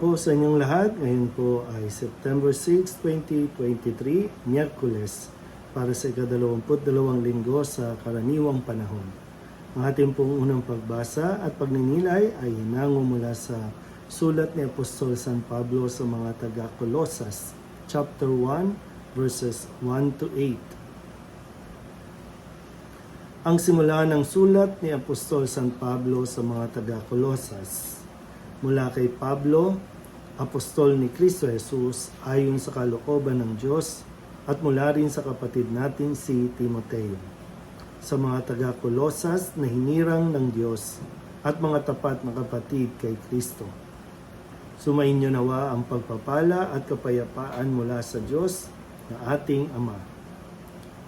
po sa inyong lahat. Ngayon po ay September 6, 2023, Miyerkules, para sa ikadalawamput dalawang linggo sa karaniwang panahon. Ang ating pong unang pagbasa at pagninilay ay hinango mula sa sulat ni Apostol San Pablo sa mga taga-Kolosas, chapter 1, verses 1 to 8. Ang simula ng sulat ni Apostol San Pablo sa mga taga-Kolosas mula kay Pablo, apostol ni Kristo Jesus ayon sa kalooban ng Diyos at mula rin sa kapatid natin si Timoteo. Sa mga taga-Kolosas na hinirang ng Diyos at mga tapat na kapatid kay Kristo. Sumainyo nawa ang pagpapala at kapayapaan mula sa Diyos na ating Ama.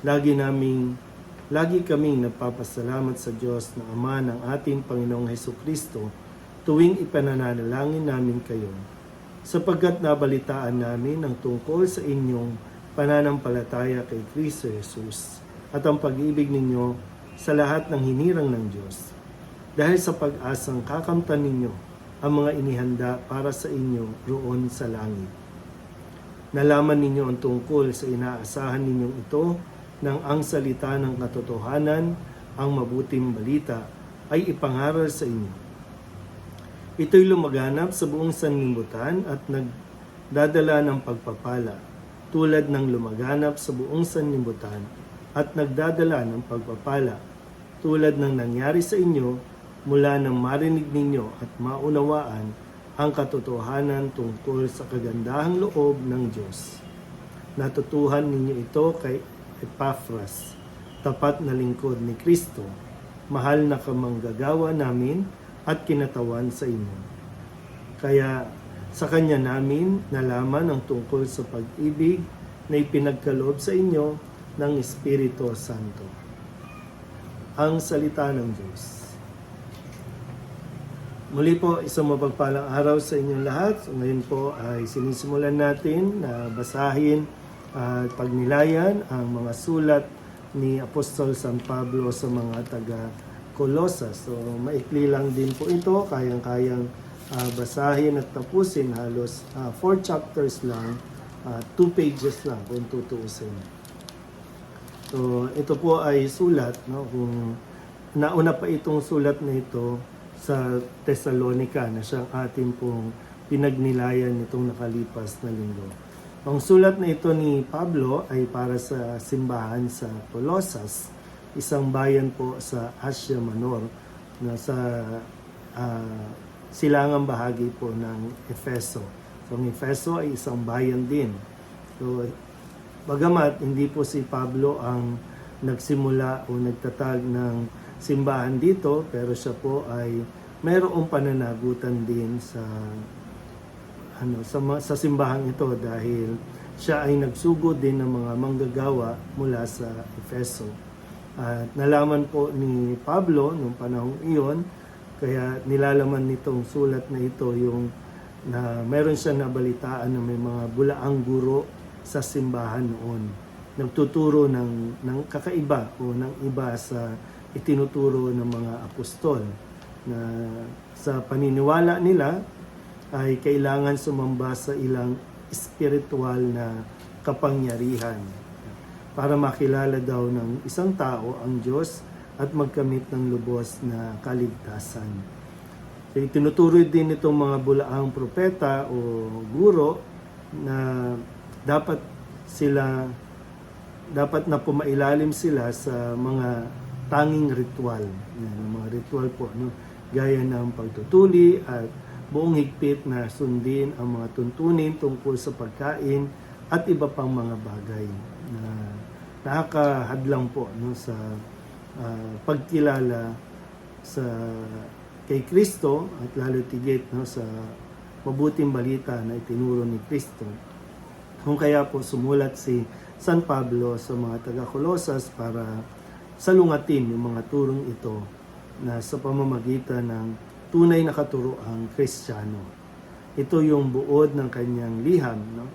Lagi naming lagi kaming nagpapasalamat sa Diyos na Ama ng ating Panginoong Heso Kristo tuwing ipananalangin namin kayo, sapagkat nabalitaan namin ang tungkol sa inyong pananampalataya kay Kristo Jesus at ang pag-ibig ninyo sa lahat ng hinirang ng Diyos. Dahil sa pag-asang kakamtan ninyo ang mga inihanda para sa inyo roon sa langit. Nalaman ninyo ang tungkol sa inaasahan ninyong ito nang ang salita ng katotohanan, ang mabuting balita, ay ipangaral sa inyo Ito'y lumaganap sa buong sanlibutan at nagdadala ng pagpapala, tulad ng lumaganap sa buong sanlibutan at nagdadala ng pagpapala, tulad ng nangyari sa inyo mula nang marinig ninyo at maunawaan ang katotohanan tungkol sa kagandahang loob ng Diyos. Natutuhan ninyo ito kay Epaphras, tapat na lingkod ni Kristo, mahal na kamanggagawa namin at kinatawan sa inyo. Kaya sa Kanya namin nalaman ang tungkol sa pag-ibig na ipinagkaloob sa inyo ng Espiritu Santo. Ang salita ng Diyos. Muli po, isang mapagpalang araw sa inyong lahat. Ngayon po ay sinisimulan natin na basahin at pagnilayan ang mga sulat ni Apostol San Pablo sa mga taga Colossus. So maikli lang din po ito, kayang-kayang ah, basahin at tapusin halos ah, four chapters lang, ah, two pages lang kung tutuusin. So ito po ay sulat, no, kung nauna pa itong sulat na ito sa Thessalonica na siyang ating pong pinagnilayan nitong nakalipas na linggo. Ang sulat na ito ni Pablo ay para sa simbahan sa Colossus isang bayan po sa Asia Minor na sa uh, silangang bahagi po ng Efeso. So ang Efeso ay isang bayan din. So bagamat hindi po si Pablo ang nagsimula o nagtatag ng simbahan dito, pero siya po ay mayroong pananagutan din sa ano sa sa simbahan ito dahil siya ay nagsugod din ng mga manggagawa mula sa Efeso. At nalaman po ni Pablo nung panahong iyon, kaya nilalaman nitong sulat na ito yung na meron siya nabalitaan na may mga bulaang guro sa simbahan noon. Nagtuturo ng, ng kakaiba o ng iba sa itinuturo ng mga apostol na sa paniniwala nila ay kailangan sumamba sa ilang spiritual na kapangyarihan para makilala daw ng isang tao ang Diyos at magkamit ng lubos na kaligtasan. So, tinuturo din itong mga bulaang propeta o guro na dapat sila dapat na pumailalim sila sa mga tanging ritual. Yan, mga ritual po, no? gaya ng pagtutuli at buong higpit na sundin ang mga tuntunin tungkol sa pagkain at iba pang mga bagay na nakakahadlang po no sa uh, pagkilala sa kay Kristo at lalo tigit no sa mabuting balita na itinuro ni Kristo. Kung kaya po sumulat si San Pablo sa mga taga-Kolosas para salungatin yung mga turong ito na sa pamamagitan ng tunay na katuroang Kristiyano. Ito yung buod ng kanyang liham. No?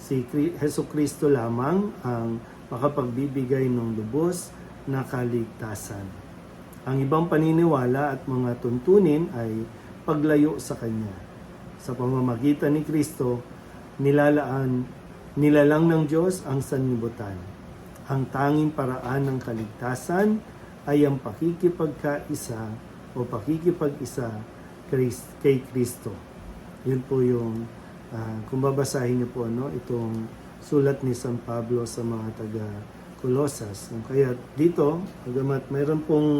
Si Heso Kristo lamang ang makapagbibigay ng lubos na kaligtasan. Ang ibang paniniwala at mga tuntunin ay paglayo sa Kanya. sa pamamagitan ni Kristo, nilalaan, nilalang ng Diyos ang sanlibutan. Ang tanging paraan ng kaligtasan ay ang pakikipagkaisa o pakikipag-isa kay Kristo. Yun po yung, ah, kung babasahin niyo po, no, itong sulat ni San Pablo sa mga taga Colosas. Kaya dito, agamat mayroon pong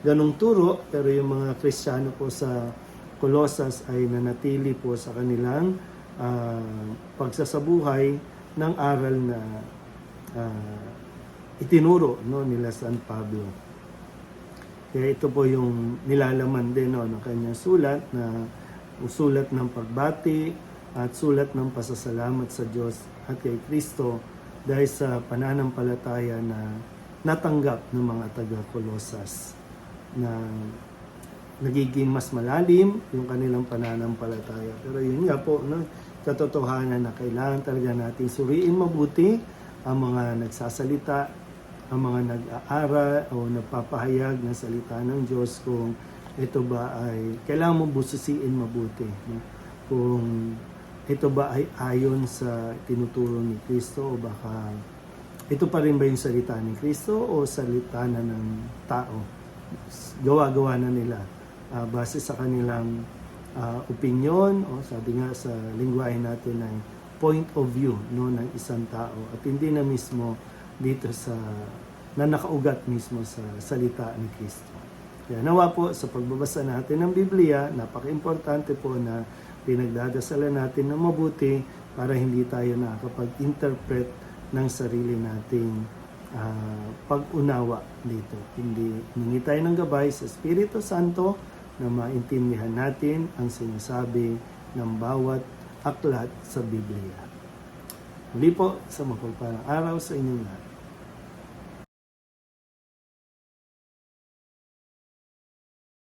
ganong turo, pero yung mga Kristiyano po sa Colosas ay nanatili po sa kanilang ah, pagsasabuhay ng aral na ah, itinuro no, nila San Pablo. Kaya ito po yung nilalaman din no, ng kanyang sulat na sulat ng pagbati at sulat ng pasasalamat sa Diyos at kay Kristo dahil sa pananampalataya na natanggap ng mga taga-Kolosas na nagiging mas malalim yung kanilang pananampalataya. Pero yun nga po, no, katotohanan na kailangan talaga natin suriin mabuti ang mga nagsasalita, ang mga nag-aaral o nagpapahayag ng salita ng Diyos kung ito ba ay kailangan mo bususiin mabuti. No? Kung ito ba ay ayon sa tinuturo ni Kristo o baka ito pa rin ba yung salita ni Kristo o salita na ng tao? Gawa-gawa na nila ah, base sa kanilang ah, opinion o sabi nga sa lingwahe natin ay point of view no ng isang tao at hindi na mismo dito sa na nakaugat mismo sa salita ni Kristo. Kaya nawa po sa pagbabasa natin ng Biblia, napaka-importante po na pinagdadasalan natin na mabuti para hindi tayo nakakapag-interpret ng sarili nating ah, pag-unawa dito. Hindi hingi tayo ng gabay sa Espiritu Santo na maintindihan natin ang sinasabi ng bawat aklat sa Biblia. Muli po, sa mapagpalang araw sa inyong lahat.